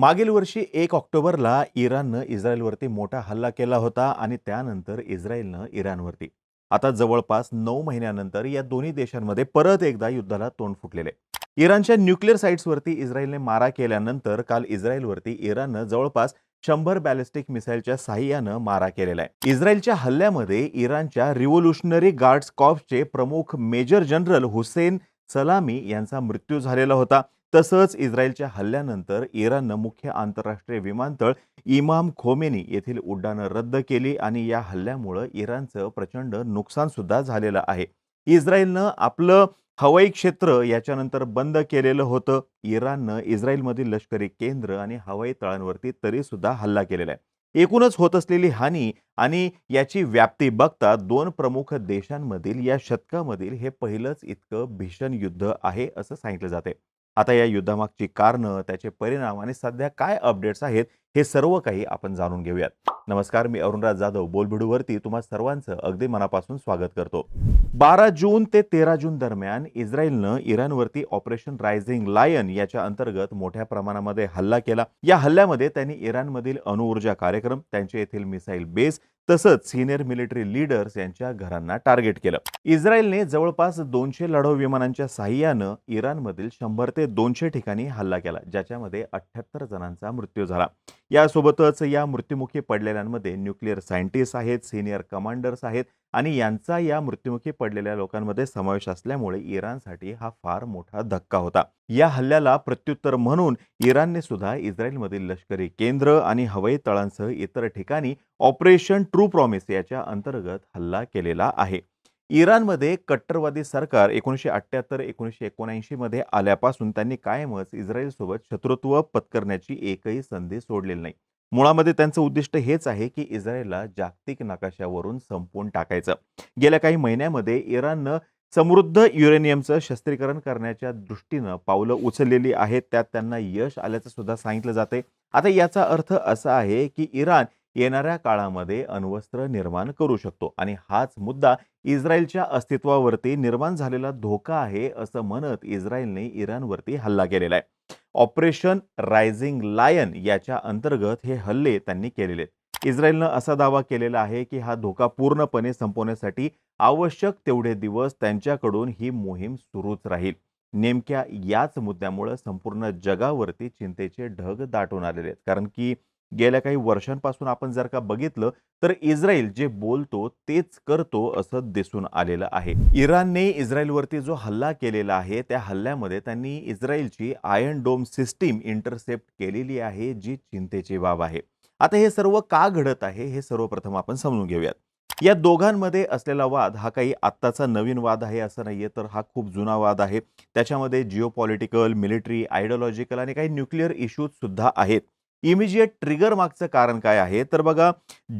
मागील वर्षी एक ऑक्टोबरला इराणनं इस्रायलवरती मोठा हल्ला केला होता आणि त्यानंतर इस्रायलनं इराणवरती. आता जवळपास नऊ महिन्यानंतर या दोन्ही देशांमध्ये परत एकदा युद्धाला तोंड फुटलेले. इराणच्या न्यूक्लिअर साईट्सवरती इस्रायलने मारा केल्यानंतर काल इस्रायलवरती इराणनं जवळपास शंभर बॅलिस्टिक मिसाईलच्या साह्यानं मारा केलेला आहे. इस्रायलच्या हल्ल्यामध्ये इराणच्या रिव्होल्युशनरी गार्ड्स कॉप्सचे प्रमुख मेजर जनरल हुसेन सलामी यांचा मृत्यू झालेला होता. तसंच इस्रायलच्या हल्ल्यानंतर इराणनं मुख्य आंतरराष्ट्रीय विमानतळ इमाम खोमेनी येथील उड्डाणं रद्द केली आणि या हल्ल्यामुळं इराणचं प्रचंड नुकसानसुद्धा झालेलं आहे. इस्रायलनं आपलं हवाई क्षेत्र याच्यानंतर बंद केलेलं होतं. इराणनं इस्रायलमधील लष्करी केंद्र आणि हवाई तळांवरती तरीसुद्धा हल्ला केलेला आहे. एकूणच होत असलेली हानी आणि याची व्याप्ती बघता दोन प्रमुख देशांमधील या शतकामधील हे पहिलंच इतकं भीषण युद्ध आहे असं सांगितलं जाते आता या युद्धामागची कारणं त्याचे परिणाम आणि सध्या काय अपडेट्स आहेत हे सर्व काही आपण जाणून घेऊयात. नमस्कार मी अरुणराज जाधव बोलबिडूवरती तुम्हा सर्वांचं अगदी मनापासून स्वागत करतो. बारा जून ते तेरा जून दरम्यान इस्रायलनं इराणवरती ऑपरेशन रायझिंग लायन याच्या अंतर्गत मोठ्या प्रमाणामध्ये हल्ला केला. या हल्ल्यामध्ये त्यांनी इराणमधील अणुऊर्जा कार्यक्रम त्यांचे येथील मिसाईल बेस तसंच सिनियर मिलिटरी लीडर्स यांच्या घरांना टार्गेट केलं. इस्रायलने जवळपास दोनशे लढाऊ विमानांच्या साह्यानं इराणमधील शंभर ते दोनशे ठिकाणी हल्ला केला ज्याच्यामध्ये अठ्ठ्याहत्तर जणांचा मृत्यू झाला. यासोबतच या मृत्युमुखी पडलेल्यांमध्ये न्यूक्लिअर सायंटिस्ट आहेत सिनियर कमांडर्स आहेत आणि यांचा या मृत्युमुखी पडलेल्या लोकांमध्ये समावेश असल्यामुळे इराणसाठी हा फार मोठा धक्का होता. या हल्ल्याला प्रत्युत्तर म्हणून इराणने सुद्धा इस्रायलमधील लष्करी केंद्र आणि हवाई तळांसह इतर ठिकाणी ऑपरेशन ट्रू प्रॉमिस याच्या अंतर्गत हल्ला केलेला आहे. इराणमध्ये कट्टरवादी सरकार एकोणीसशे अठ्ठ्याहत्तर एकोणीसशे एकोणऐंशीमध्ये आल्यापासून त्यांनी कायमच इस्रायलसोबत शत्रुत्व पत्करण्याची एकही संधी सोडलेली नाही. मुळामध्ये त्यांचं उद्दिष्ट हेच आहे की इस्रायलला जागतिक नकाशावरून संपवून टाकायचं. गेल्या काही महिन्यामध्ये इराणनं समृद्ध युरेनियमचं शस्त्रीकरण करण्याच्या दृष्टीनं पावलं उचललेली आहेत त्यात त्यांना यश आल्याचं सुद्धा सांगितलं जाते आता याचा अर्थ असा आहे की इराण येणाऱ्या काळामध्ये अण्वस्त्र निर्माण करू शकतो आणि हाच मुद्दा इस्रायलच्या अस्तित्वावरती निर्माण झालेला धोका आहे असं म्हणत इस्रायलने इराणवरती हल्ला केलेला आहे. ऑपरेशन रायझिंग लायन याच्या अंतर्गत हे हल्ले त्यांनी केलेले आहेत. इस्रायलनं असा दावा केलेला आहे की हा धोका पूर्णपणे संपवण्यासाठी आवश्यक तेवढे दिवस त्यांच्याकडून ही मोहीम सुरूच राहील. नेमक्या याच मुद्द्यामुळं संपूर्ण जगावरती चिंतेचे ढग दाटून आलेले आहेत. कारण की गेल्या काही वर्षांपासून आपण जर का बघितलं तर इस्रायल जे बोलतो तेच करतो असं दिसून आलेलं आहे. इराणने इस्रायलवरती जो हल्ला केलेला आहे त्या हल्ल्यामध्ये त्यांनी इस्रायलची आयर्न डोम सिस्टीम इंटरसेप्ट केलेली आहे जी चिंतेची बाब आहे. आता हे सर्व का घडत आहे हे सर्वप्रथम आपण समजून घेऊयात. या दोघांमध्ये असलेला वाद हा काही आत्ताचा नवीन वाद आहे असं नाहीये तर हा खूप जुना वाद आहे. त्याच्यामध्ये जिओ पॉलिटिकल मिलिटरी आयडिओलॉजिकल आणि काही न्यूक्लिअर इश्यूज सुद्धा आहेत. इमिजिएट ट्रिगर मागचं कारण काय आहे? तर बघा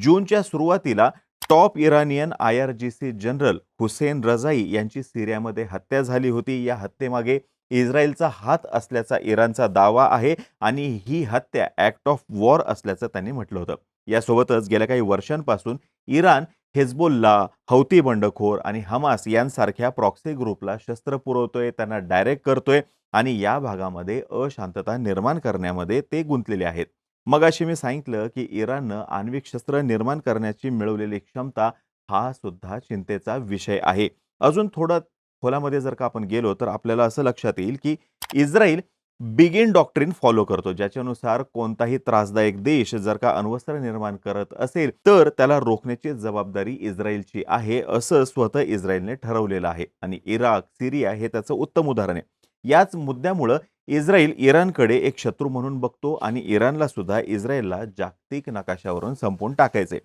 जूनच्या सुरुवातीला top Iranian I R G C general Hossein Rajaei यांची सिरियामध्ये हत्या झाली होती. या हत्येमागे इस्रायलचा हात असल्याचा इराणचा दावा आहे आणि ही हत्या ॲक्ट ऑफ वॉर असल्याचं त्यांनी म्हटलं होतं. यासोबतच गेल्या काही वर्षांपासून इराण हेजबोल्ला हौती बंडखोर आणि हमास यांसारख्या प्रॉक्सी ग्रुपला शस्त्र पुरवतोय त्यांना डायरेक्ट करतोय आणि या भागामध्ये अशांतता निर्माण करण्यामध्ये ते गुंतलेले आहेत. मग अशी मी सांगितलं की इराणनं आण्विक शस्त्र निर्माण करण्याची मिळवलेली क्षमता हा सुद्धा चिंतेचा विषय आहे. अजून थोडं खोलामध्ये जर का आपण गेलो तर आपल्याला असं लक्षात येईल की इस्रायल बिगिन डॉक्ट्रिन फॉलो करतो ज्याच्यानुसार कोणताही त्रासदायक देश जर का अण्वस्त्र निर्माण करत असेल तर त्याला रोखण्याची जबाबदारी इस्रायलची आहे असं स्वतः इस्रायलने ठरवलेलं आहे. आणि इराक सिरिया हे त्याचं उत्तम उदाहरण आहे. याच मुद्द्यामुळं इस्रायल इराणकडे एक शत्रू म्हणून बघतो आणि इराणला सुद्धा इस्रायलला जागतिक नकाशावरून संपवून टाकायचे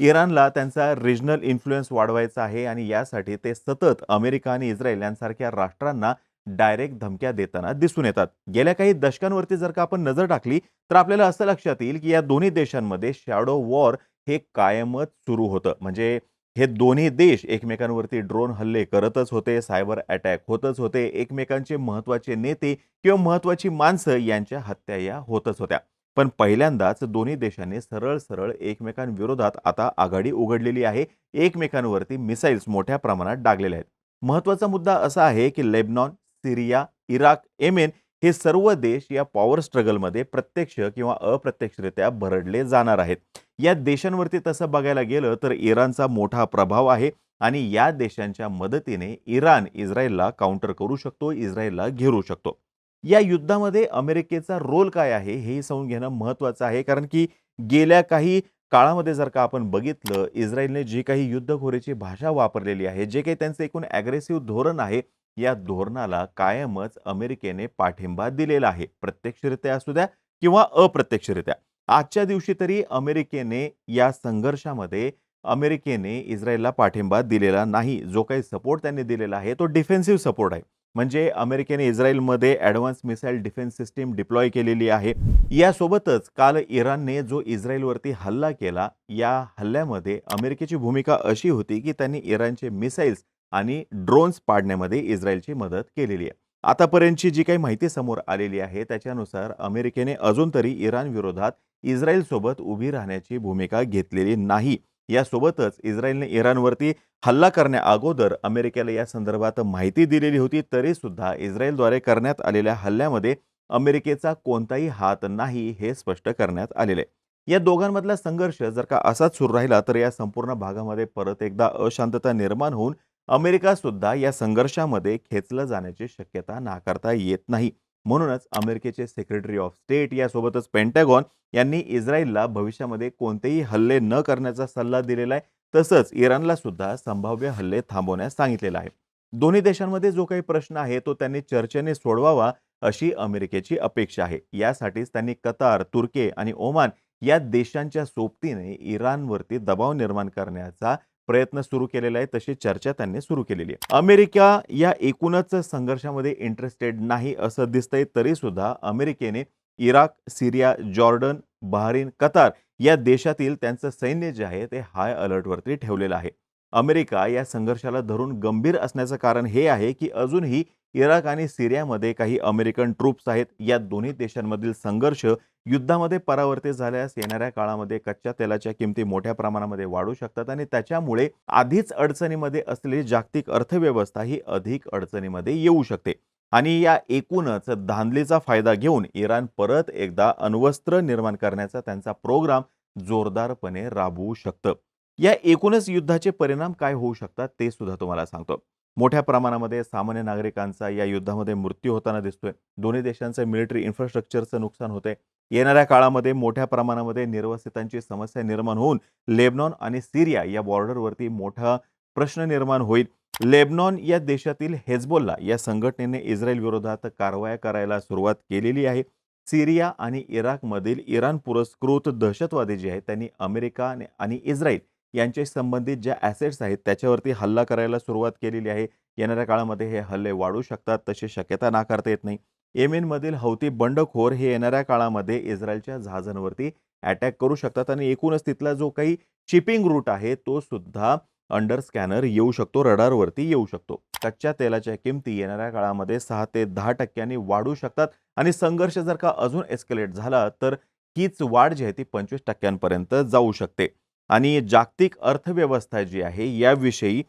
इराणला त्यांचा रिजनल इन्फ्लुएन्स वाढवायचा आहे आणि यासाठी ते सतत अमेरिका आणि इस्रायल यांसारख्या राष्ट्रांना डायरेक्ट धमक्या देताना दिसून येतात. गेल्या काही दशकांवरती जर का आपण नजर टाकली तर आपल्याला असं लक्षात येईल की या दोन्ही देशांमध्ये शॅडो वॉर हे कायमच सुरू होतं. म्हणजे हे दोन्ही देश एकमेकांवरती ड्रोन हल्ले करतच होते सायबर अटॅक होतच होते. एकमेकांचे महत्त्वाचे नेते किंवा महत्वाची माणसं यांच्या हत्या या होतच होत्या. पण पहिल्यांदाच दोन्ही देशांनी सरळ सरळ एकमेकांविरोधात आता आघाडी उघडलेली आहे. एकमेकांवरती मिसाईल्स मोठ्या प्रमाणात डागलेल्या आहेत. महत्त्वाचा मुद्दा असा आहे की लेबनॉन सिरिया इराक येमेन हे सर्व देश या पॉवर स्ट्रगलमध्ये प्रत्यक्ष किंवा अप्रत्यक्षरित्या भरडले जाणार आहेत. या देशांवरती तसं बघायला गेलं तर इराणचा मोठा प्रभाव आहे आणि या देशांच्या मदतीने इराण इस्रायलला काउंटर करू शकतो इस्रायलला घेरू शकतो. या युद्धामध्ये अमेरिकेचा रोल काय आहे हे समजून घेणं महत्त्वाचं आहे. कारण की गेल्या काही काळामध्ये जर का आपण बघितलं इस्रायलने जी काही युद्धखोरीची भाषा वापरलेली आहे जे काही त्यांचं एकूण ॲग्रेसिव्ह धोरण आहे या धोरणाला कायमच अमेरिकेने पाठिंबा दिलेला आहे. प्रत्यक्षरित्या असू द्या किंवा अप्रत्यक्षरित्या. आजच्या दिवशी तरी अमेरिकेने या संघर्षामध्ये अमेरिकेने इस्रायलला पाठिंबा दिलेला नाही. जो काही सपोर्ट त्यांनी दिलेला आहे तो डिफेन्सिव्ह सपोर्ट आहे. म्हणजे अमेरिकेने इस्रायलमध्ये advance missile defence system deploy केलेली आहे. यासोबतच काल इराणने जो इस्रायलवरती हल्ला केला या हल्ल्यामध्ये अमेरिकेची भूमिका अशी होती की त्यांनी इराणचे मिसाईल्स आणि ड्रोन्स पाडण्यामध्ये इस्रायलची मदत केलेली आहे. आतापर्यंतची जी काही माहिती समोर आलेली आहे त्याच्यानुसार अमेरिकेने अजून तरी इराण विरोधात इस्रायलसोबत उभी राहण्याची भूमिका घेतलेली नाही. यासोबतच इस्रायलने इराणवरती हल्ला करण्या अगोदर अमेरिकेला या संदर्भात माहिती दिलेली होती तरी सुद्धा इस्रायलद्वारे करण्यात आलेल्या हल्ल्यामध्ये अमेरिकेचा कोणताही हात नाही हे स्पष्ट करण्यात आलेले. आहे या दोघांमधला संघर्ष जर का असाच सुरू राहिला तर या संपूर्ण भागामध्ये परत एकदा अशांतता निर्माण होऊन अमेरिकासुद्धा या संघर्षामध्ये खेचलं जाण्याची शक्यता नाकारता येत नाही. म्हणूनच अमेरिकेचे सेक्रेटरी ऑफ स्टेट यासोबतच पेंटॅगॉन यांनी इस्रायलला भविष्यामध्ये कोणतेही हल्ले न करण्याचा सल्ला दिलेला आहे. तसंच इराणला सुद्धा संभाव्य हल्ले थांबवण्यास सांगितलेला आहे. दोन्ही देशांमध्ये जो काही प्रश्न आहे तो त्यांनी चर्चेने सोडवावा अशी अमेरिकेची अपेक्षा आहे. यासाठीच त्यांनी कतार तुर्के आणि ओमान या देशांच्या सोबतीने इराणवरती दबाव निर्माण करण्याचा प्रयत्न सुरू केलेला आहे तशी चर्चा त्यांनी सुरू केलेली आहे. अमेरिका या एकूणच संघर्षामध्ये इंटरेस्टेड नाही असं दिसतंय तरी सुद्धा अमेरिकेने Iraq Syria Jordan Bahrain Qatar या देशातील त्यांचं सैन्य जे आहे ते हाय अलर्टवरती ठेवलेलं आहे. अमेरिका या संघर्षाला धरून गंभीर असण्याचं कारण हे आहे की अजूनही इराक आणि सिरियामध्ये काही अमेरिकन ट्रूप्स आहेत. या दोन्ही देशांमधील संघर्ष युद्धामध्ये परावर्तित झाल्यास येणाऱ्या काळामध्ये कच्च्या तेलाच्या किमती मोठ्या प्रमाणामध्ये वाढू शकतात आणि त्याच्यामुळे आधीच अडचणीमध्ये असलेली जागतिक अर्थव्यवस्था ही अधिक अडचणीमध्ये येऊ शकते. आणि या एकूणच धांदलीचा फायदा घेऊन इराण परत एकदा अण्वस्त्र निर्माण करण्याचा त्यांचा प्रोग्राम जोरदारपणे राबवू शकतं. या एकूणच युद्धाचे परिणाम काय होऊ शकतात ते सुद्धा तुम्हाला सांगतो. मोठ्या प्रमाणामध्ये सामान्य नागरिकांचा या युद्धामध्ये मृत्यू होताना दिसतोय. दोन्ही देशांचं मिलिटरी इन्फ्रास्ट्रक्चरचं नुकसान होतंय. येणाऱ्या काळामध्ये मोठ्या प्रमाणामध्ये निर्वसितांची समस्या निर्माण होऊन लेबनॉन आणि सिरिया या बॉर्डरवरती मोठा प्रश्न निर्माण होईल. लेबनॉन या देशातील हेजबोल्ला या संघटनेने इस्रायल विरोधात कारवाया करायला सुरुवात केलेली आहे. सिरिया आणि इराकमधील इराण पुरस्कृत दहशतवादी जे आहेत त्यांनी अमेरिका आणि इस्रायल यांचे संबंधित ज्या ॲसेट्स आहेत त्याच्यावरती हल्ला करायला सुरुवात केलेली आहे. येणाऱ्या काळामध्ये हे हल्ले वाढू शकतात तशी शक्यता नाकारता येत नाही. येमेनमधील हौती बंडखोर हे येणाऱ्या काळामध्ये इस्रायलच्या जहाजांवरती अटॅक करू शकतात आणि एकूणच तिथला जो काही शिपिंग रूट आहे तो सुद्धा अंडर स्कॅनर येऊ शकतो रडारवरती येऊ शकतो. कच्च्या तेलाच्या किमती येणाऱ्या काळामध्ये सहा ते दहा टक्क्यांनी वाढू शकतात आणि संघर्ष जर का अजून एस्केलेट झाला तर हीच वाढ जी आहे ती पंचवीस टक्क्यांपर्यंत जाऊ शकते. आणि जागतिक अर्थव्यवस्था जी आहे याविषयी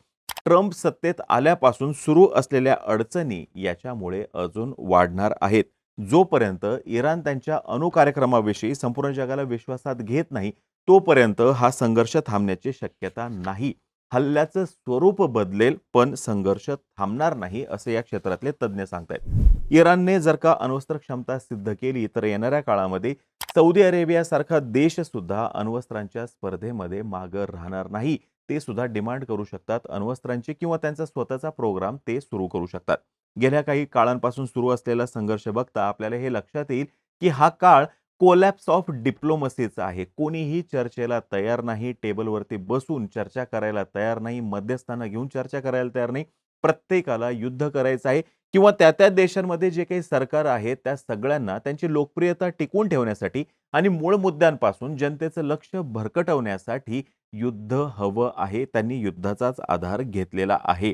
ट्रम्प सत्तेत आल्यापासून सुरू असलेल्या अडचणी याच्यामुळे अजून वाढणार आहेत. जोपर्यंत इराण त्यांच्या अणुकार्यक्रमाविषयी संपूर्ण जगाला विश्वासात घेत नाही तोपर्यंत हा संघर्ष थांबण्याची शक्यता नाही. हल्ल्याचं स्वरूप बदलेल पण संघर्ष थांबणार नाही असे या क्षेत्रातले तज्ज्ञ सांगतायत. इराणने जर का अण्वस्त्र क्षमता सिद्ध केली तर येणाऱ्या काळामध्ये सौदी अरेबियासारखा देश सुद्धा अण्वस्त्रांच्या स्पर्धेमध्ये मागं राहणार नाही. ते सुद्धा डिमांड करू शकतात अण्वस्त्रांची किंवा त्यांचा स्वतःचा प्रोग्राम ते सुरू करू शकतात. गेल्या काही काळांपासून सुरू असलेला संघर्ष बघता आपल्याला हे लक्षात येईल की हा काळ कोलॅप्स ऑफ डिप्लोमसीचा आहे. कोणीही चर्चेला तयार नाही टेबलवरती बसून चर्चा करायला तयार नाही मध्यस्थानं घेऊन चर्चा करायला तयार नाही. प्रत्येकाला युद्ध करायचं आहे. किंवा त्या त्या देशांमध्ये जे काही सरकार आहेत त्या सगळ्यांना त्यांची लोकप्रियता टिकवून ठेवण्यासाठी आणि मूळ मुद्द्यांपासून जनतेचं लक्ष भरकटवण्यासाठी युद्ध हवं आहे त्यांनी युद्धाचाच आधार घेतलेला आहे.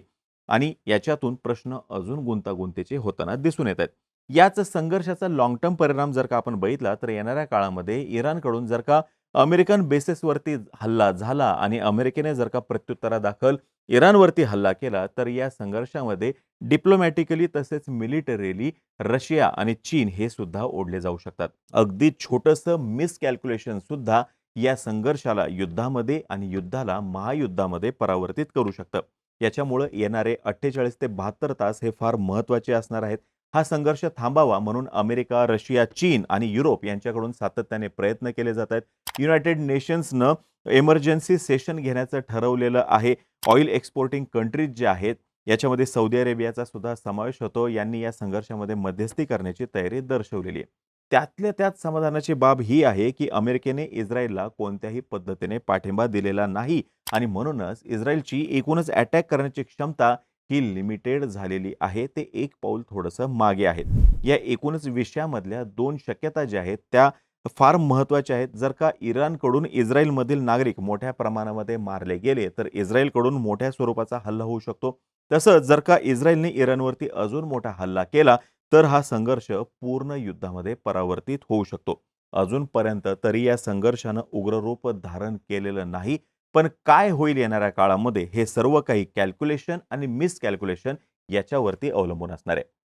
आणि याच्यातून प्रश्न अजून गुंतागुंतीचे होताना दिसून येत आहेत. याच संघर्षाचा लॉंग टर्म परिणाम जर का आपण बघितला तर येणाऱ्या काळामध्ये इराणकडून जर का अमेरिकन बेसिसवरती हल्ला झाला आणि अमेरिकेने जर का प्रत्युत्तरादाखल इराणवरती हल्ला केला तर या संघर्षामध्ये डिप्लोमॅटिकली तसेच मिलिटरीली रशिया आणि चीन हे सुद्धा ओढले जाऊ शकतात. अगदी छोटंसं मिसकॅल्क्युलेशन सुद्धा या संघर्षाला युद्धामध्ये आणि युद्धाला महायुद्धामध्ये परावर्तित करू शकतं. याच्यामुळं येणारे अठ्ठेचाळीस ते बहात्तर तास हे फार महत्त्वाचे असणार आहेत. हा संघर्ष थांबावा म्हणून अमेरिका रशिया चीन आणि युरोप यांच्याकडून सातत्याने प्रयत्न केले जात आहेत. युनायटेड नेशन्सनं एमर्जन्सी सेशन घेण्याचं ठरवलेलं आहे. ऑइल एक्सपोर्टिंग कंट्रीज जे आहेत याच्यामध्ये सौदी अरेबियाचा सुद्धा समावेश होतो. यांनी या संघर्षामध्ये मध्यस्थी करण्याची तयारी दर्शवलेली आहे. त्यातल्या त्यात समाधानाची बाब ही आहे की अमेरिकेने इस्रायलला कोणत्याही पद्धतीने पाठिंबा दिलेला नाही आणि म्हणूनच इस्रायलची एकूणच अटॅक करण्याची क्षमता ही लिमिटेड झालेली आहे. ते एक पाऊल थोडंसं मागे आहेत. या एकूणच विषयामधल्या दोन शक्यता ज्या आहेत त्या फार महत्त्वाचे आहेत. जर का इराणकडून इस्रायलमधील नागरिक मोठ्या प्रमाणामध्ये मारले गेले तर इस्रायलकडून मोठ्या स्वरूपाचा हल्ला होऊ शकतो. तसंच जर का इस्रायलने इराणवरती अजून मोठा हल्ला केला तर हा संघर्ष पूर्ण युद्धामध्ये परावर्तित होऊ शकतो. अजूनपर्यंत तरी या संघर्षानं उग्र रूप धारण केलेलं नाही. पण काय होईल येणाऱ्या काळामध्ये हे सर्व काही कॅल्क्युलेशन आणि मिसकॅल्क्युलेशन याच्यावरती अवलंबून असणार आहे.